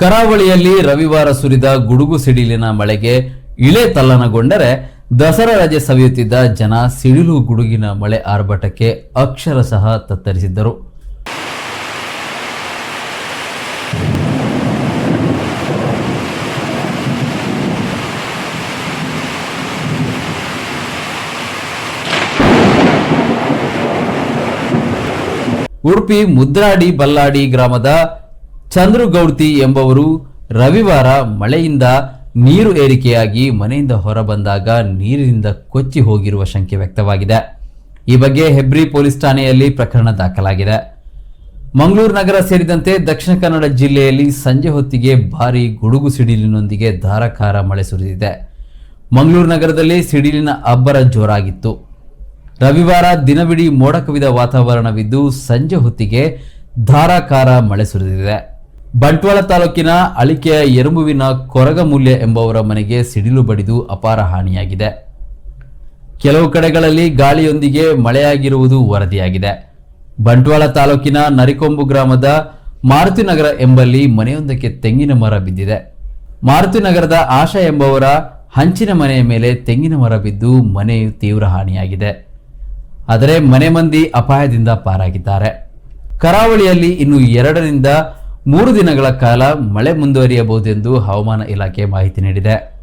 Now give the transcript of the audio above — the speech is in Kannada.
ಕರಾವಳಿಯಲ್ಲಿ ರವಿವಾರ ಸುರಿದ ಗುಡುಗು ಸಿಡಿಲಿನ ಮಳೆಗೆ ಇಳೆ ತಲ್ಲನಗೊಂಡರೆ ದಸರಾ ರಜೆ ಸವಿಯುತ್ತಿದ್ದ ಜನ ಸಿಡಿಲು ಗುಡುಗಿನ ಮಳೆ ಆರ್ಭಟಕ್ಕೆ ಅಕ್ಷರಶಃ ತತ್ತರಿಸಿದ್ದರು. ಉಡುಪಿ ಮುದ್ರಾಡಿ ಬಲ್ಲಾಡಿ ಗ್ರಾಮದ ಚಂದ್ರುಗೌಡ್ತಿ ಎಂಬವರು ರವಿವಾರ ಮಳೆಯಿಂದ ನೀರು ಏರಿಕೆಯಾಗಿ ಮನೆಯಿಂದ ಹೊರಬಂದಾಗ ನೀರಿನಿಂದ ಕೊಚ್ಚಿ ಹೋಗಿರುವ ಶಂಕೆ ವ್ಯಕ್ತವಾಗಿದೆ. ಈ ಬಗ್ಗೆ ಹೆಬ್ರಿ ಪೊಲೀಸ್ ಠಾಣೆಯಲ್ಲಿ ಪ್ರಕರಣ ದಾಖಲಾಗಿದೆ. ಮಂಗಳೂರು ನಗರ ಸೇರಿದಂತೆ ದಕ್ಷಿಣ ಕನ್ನಡ ಜಿಲ್ಲೆಯಲ್ಲಿ ಸಂಜೆ ಹೊತ್ತಿಗೆ ಭಾರಿ ಗುಡುಗು ಸಿಡಿಲಿನೊಂದಿಗೆ ಧಾರಾಕಾರ ಮಳೆ ಸುರಿದಿದೆ. ಮಂಗಳೂರು ನಗರದಲ್ಲಿ ಸಿಡಿಲಿನ ಅಬ್ಬರ ಜೋರಾಗಿತ್ತು. ರವಿವಾರ ದಿನವಿಡೀ ಮೋಡ ಕವಿದ ವಾತಾವರಣವಿದ್ದು ಸಂಜೆ ಹೊತ್ತಿಗೆ ಧಾರಾಕಾರ ಮಳೆ ಸುರಿದಿದೆ. ಬಂಟ್ವಾಳ ತಾಲೂಕಿನ ಅಳಿಕೆಯ ಎರಂಬುವಿನ ಕೊರಗಮೂಲ್ಯ ಎಂಬವರ ಮನೆಗೆ ಸಿಡಿಲು ಬಡಿದು ಅಪಾರ ಹಾನಿಯಾಗಿದೆ. ಕೆಲವು ಕಡೆಗಳಲ್ಲಿ ಗಾಳಿಯೊಂದಿಗೆ ಮಳೆಯಾಗಿರುವುದು ವರದಿಯಾಗಿದೆ. ಬಂಟ್ವಾಳ ತಾಲೂಕಿನ ನರಿಕೊಂಬು ಗ್ರಾಮದ ಮಾರುತಿನಗರ ಎಂಬಲ್ಲಿ ಮನೆಯೊಂದಕ್ಕೆ ತೆಂಗಿನ ಮರ ಬಿದ್ದಿದೆ. ಮಾರುತಿನಗರದ ಆಶಾ ಎಂಬವರ ಹಂಚಿನ ಮನೆಯ ಮೇಲೆ ತೆಂಗಿನ ಮರ ಬಿದ್ದು ಮನೆಯು ತೀವ್ರ ಹಾನಿಯಾಗಿದೆ. ಆದರೆ ಮನೆ ಮಂದಿ ಅಪಾಯದಿಂದ ಪಾರಾಗಿದ್ದಾರೆ. ಕರಾವಳಿಯಲ್ಲಿ ಇನ್ನು ಎರಡರಿಂದ ಮೂರು ದಿನಗಳ ಕಾಲ ಮಳೆ ಮುಂದುವರಿಯಬಹುದೆಂದು ಹವಾಮಾನ ಇಲಾಖೆ ಮಾಹಿತಿ ನೀಡಿದೆ.